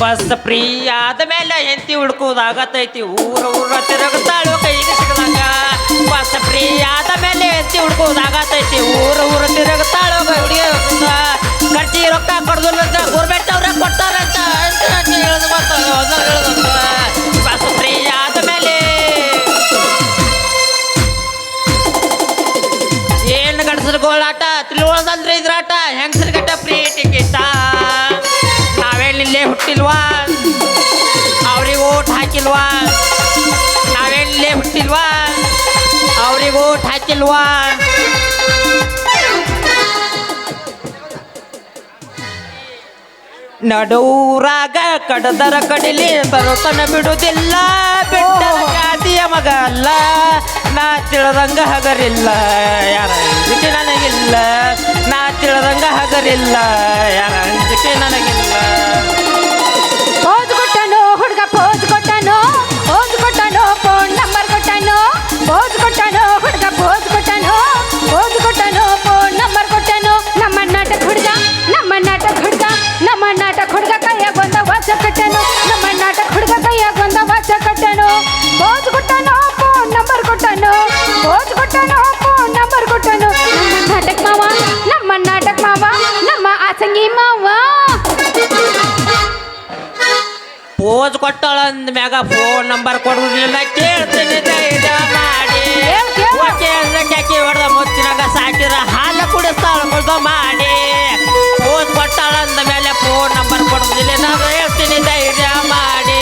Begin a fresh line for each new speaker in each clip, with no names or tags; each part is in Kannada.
ಬಸ್ ಫ್ರೀ ಆದ ಮೇಲೆ ಹೆಂಡತಿ ಹುಡ್ಕೋದಾಗತೈತಿ ಊರ ಊರ ತಿರುಗುತ್ತಾಳು, ಕೈಗೆ ಸಿಗದಂಗ. ಬಸ್ ಫ್ರೀ ಆದ ಮೇಲೆ ಹೆಂಡತಿ ಹುಡ್ಕೋದಾಗತೈತಿ ಊರ ಊರ ತಿರುಗುತ್ತಾಳು ಹುಡುಗಿ ಖರ್ಚಿ ರೊಕ್ಕ ಕೊಡ್ದಿಲ್ಲ ಅಂತ ಗೌರ್ಮೆಂಟ್ ಅವ್ರ ಕೊಡ್ತಾರಂತ ಬಸ್ ಫ್ರೀ ಆದ ಮೇಲೆ ಏನು ಗಂಡಸರು ಗೋಳಾಟ? ತಿಳುವಳ್ದಂದ್ರೆ ಇದ್ರಾಟ. ಹೆಂಗಸರು ಗಟ್ಟ ಫ್ರೀ ಹಾಕಿಲ್ವಾ ನಾವೆಲ್ಲೇ ಹುಟ್ಟಿಲ್ವಾ ಅವ್ರಿಗೆ ಓಟ್ ಹಾಕಿಲ್ವಾ ನಡೂರಾಗ ಕಡದರ ಕಡಿಲಿ ತರುತನ ಬಿಡುವುದಿಲ್ಲ. ಬಿಟ್ಟರ ಜಾತಿಯ ಮಗ ಅಲ್ಲ. ನಾ ತಿಳದಂಗ ಹಗರಿಲ್ಲ. ಯಾರ ಅಂಜಿಕೆ ನನಗಿಲ್ಲ. ನಾ ತಿಳದಂಗ ಹಗರಿಲ್ಲ. ಯಾರ ಅಂಜಿಕೆ ನನಗಿಲ್ಲ. ಕೊಟ್ಟಳ ಅಂದ ಮ್ಯಾಗ ಫೋನ್ ನಂಬರ್ ಕೊಡುದಿಲ್ಲ ಕೇಳ್ತೀನಿ ಮಾಡಿ ಹೊಡೆದ ಮುಚ್ಚಿನಾಗ ಸಾಕಿರ ಹಾಲು ಕುಡಿಸ್ತಾಳ ಮುಳ್ದ ಮಾಡಿ. ಫೋನ್ ಕೊಟ್ಟಳ ಅಂದ ಮೇಲೆ ಫೋನ್ ನಂಬರ್ ಕೊಡುದಿಲ್ಲ ನಾನು ಹೇಳ್ತೀನಿ ಧೈರ್ಯ ಮಾಡಿ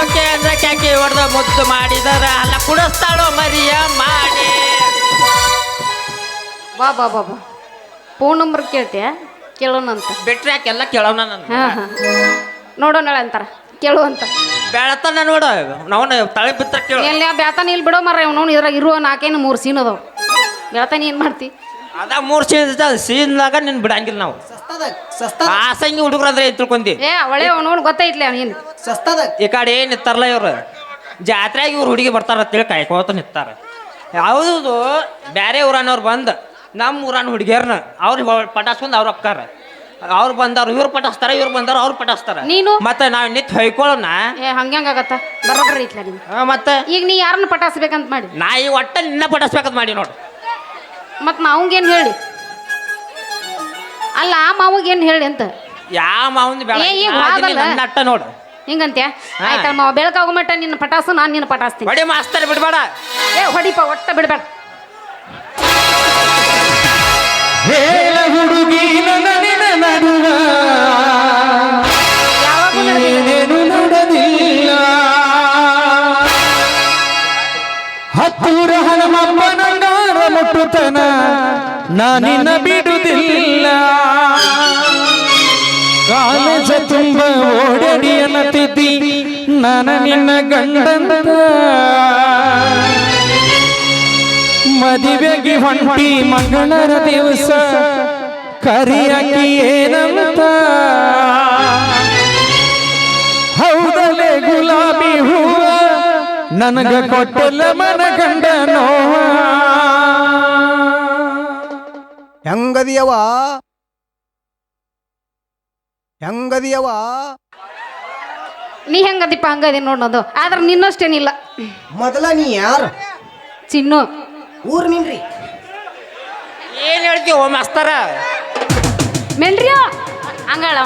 ಓಕೆ ಅಂದ್ರೆ ಕ್ಯಾಕಿ ಹೊಡೆದ ಮುದ್ದು ಮಾಡಿದಾರ. ಅಲ್ಲ ಕುಡಿಸ್ತಾಳೋ ಮರಿಯ ಮಾಡಿ.
ಬಾ ಬಾ ಬಾ ಬಾ. ಫೋನ್ ನಂಬರ್ ಕೇಳ್ತೀಯ? ಕೇಳೋಣಂತ.
ಬಿಟ್ರೆ ಯಾಕೆಲ್ಲ ಕೇಳೋಣ ನಾನು
ಹಾಂ ಹಾಂ. ನೋಡೋಣ ಅಂತಾರ. ಕೇಳು ಅಂತ.
ಬೆಳತನ ನೋಡು ನಾವು ತಳಿ ಬಿತ್ತ ಕೇಳು.
ಎಲ್ಲ ಬ್ಯಾತಾನ ಇಲ್ಲಿ ಬಿಡೋ ಮರ ಅವ್ನು ಇದ್ರಾಗ ಇರುವ ನಾಲ್ಕೇನು ಮೂರು ಸೀನ್ ಅದಾವ. ಬ್ಯಾತಾನ ಏನು ಮಾಡ್ತಿ?
ಅದ ಮೂರು ಸೀನ್ ಸೀನ್ದಾಗ ನಿನ್ ಬಿಡಂಗಿಲ್ಲ ನಾವು. ಆಸಂಗಿ ಹುಡುಗರು ಅಂದ್ರೆ ಏನ್ ತಿಳ್ಕೊಂಡಿ
ಏ ಅವಳೆ ಅವನು ಗೊತ್ತೈತ್ಲೆ ನೀನು
ಸಸ್ತದ.
ಈ ಕಡೆ ಏನು ನಿತ್ತಾರಲ್ಲ ಇವ್ರು? ಜಾತ್ರೆಗೆ ಇವ್ರು ಹುಡುಗಿ ಬರ್ತಾರ ಅಂತೇಳಿ ಕಾಯ್ಕೋತ ನಿತ್ತಾರ ಯಾವುದು ಬ್ಯಾರೆ ಊರನವ್ರು ಬಂದು ನಮ್ಮ ಊರನ್ನ ಹುಡುಗಿಯರ್ನ ಅವ್ರು ಪಟಾಸ್ಕೊಂಡು ಅವ್ರು ಅಕ್ಕಾರ ಅವ್ರು ಬಂದವ್ರು ಇವ್ರು ಪಟಾಸ್ತಾರ ಇವ್ರು ಬಂದವ್ರು ಅವ್ರು ಪಟಾಸ್ತಾರ
ನೀನು?
ಮತ್ತೆ ನಾವ್ ನಿತ್ ಹೊಯ್ಕೊಳ್ಳೋಣ
ಏ ಹಂಗ್ಯಾಂಗಾಗತ್ತ ಬರೋಬ್ಬರಿ ಐತ್ಲ
ಆ, ಮತ್ತೆ?
ಈಗ ನೀ ಯಾರನ್ನ ಪಟಾಸ್ಬೇಕಂತ ಮಾಡಿ?
ನಾ ಈ ಒಟ್ಟ ನಿನ್ನ ಪಟಾಸ್ಬೇಕಂತ ಮಾಡಿ ನೋಡು.
ಮತ್ತು ಮಾವಂಗೇನು ಹೇಳಿ? ಅಲ್ಲ ಆ ಮಾವಂಗೇನ್ ಹೇಳಿ ಅಂತ?
ಯಾವ ಮಾವಂದು ಬೇಡ.
ಏ, ಈಗ
ನಾ ಅದೀನಿ,
ಹೋಗಲ್ಲ.
ನನ್ನ ಅಟ್ಟ ನೋಡು.
ಹಿಂಗಂತ್ಯ?
ಹಾ.
ಆಯ್ತಲ್ಲ ಮಾವ ಬೆಳಕಾಗೋ ಮಟ್ಟ ನಿನ್ನ ಪಟಾಸು ನಾನು ನಿನ್ನ ಪಟಾಸ್ತೀನಿ
ಹೊಡಿ ಮಾಸ್ತರ್ ಬಿಡ್ಬೇಡ.
ಏ ಹೊಡಿಪ ಒಟ್ಟ ಬಿಡ್ಬೇಡ.
ಹತ್ತೂರ ಹನುಮಪ್ಪನಂಗಾರ ಮುಟ್ಟುತನ ನಾನಿನ ಬಿಡುವುದಿಲ್ಲ. ಕಾಲೇಜ ತುಂಬ ಓಡಾಡಿ ಅನ್ನತಿದ್ದಿ ನನ್ನ ನಿನ್ನ ಗಂಡಂತ. ಮದುವೆಗೆ ಹೊಂಟಿ ಮಂಗಳರ ದಿವಸ, ಕರಿಯಾಕಿ ಏನಂತ. ಹೌದಲೆ ಗುಲಾಬಿ ಹೂವ, ನನಗ ಕೊಟ್ಟಲ್ಲ ಮನ. ಗಂಡ ನೋವ.
ಹೆಂಗದಿಯವ ಹೆಂಗದಿಯವ
ನೀ ಹೆಂಗದಿಪ್ಪ ಹಂಗದಿ ನೋಡೋದು ಆದ್ರೆ ನಿನ್ನಷ್ಟೇನಿಲ್ಲ.
ಮೊದಲ ನೀ ಯಾರು?
ಚಿನ್ನು.
ಊರ್ ನಿನ್ರಿ
ಏನ್ ಹೇಳ್ತೀವಿ ಓ ಮಾಸ್ತರ?
ಮೆಂಡ್ರಿಯೋ? ಹಂಗಳ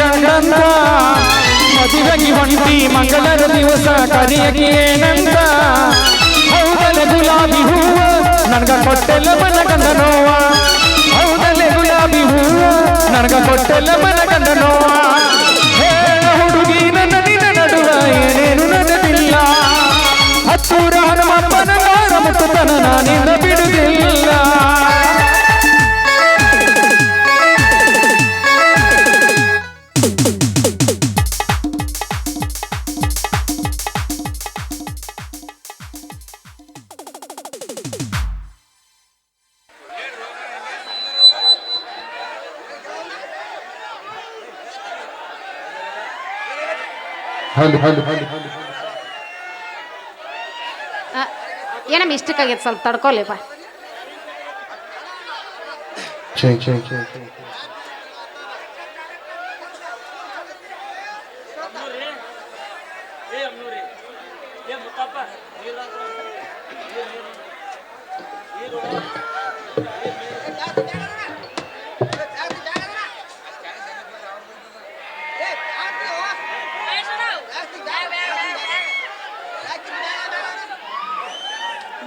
ಗಂಡಂತ ಮದುವೆಗೆ ಹೊಂಟಿ ಮಂಗಳರ ದಿವಸ ಕರಿಯಕ್ಕೆ ಏನಂತ ಹೌದಲೆ ಗುಲಾಬಿ ಹೂವ, ನನಗ ಕೊಟ್ಟೆಲ್ಲ ಮನ ಗಂಡ ನೋವ ಹೌದಲೆ ಗುಲಾಬಿ ಹೂವ, ನನಗ ಕೊಟ್ಟೆಲ್ಲ ಮನ ಗಂಡ ನೋವ ಹುಡುಗಿ, ನನ್ನ ನಿನ್ನ ಹತ್ತೂರ ಹನುಮಪ್ಪನ ಮುಟ್ಟುತನ ನಾನಿಂದ
ಏನೋ ಮಿಸ್ಟೇಕ್ ಆಗೈತೆ ಸ್ವಲ್ಪ ತಡ್ಕೊಲಿ ಬಾ.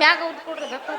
ಬ್ಯಾಗ್ ಉಟ್ಕೊಡ್ರಿ ಬೇಕು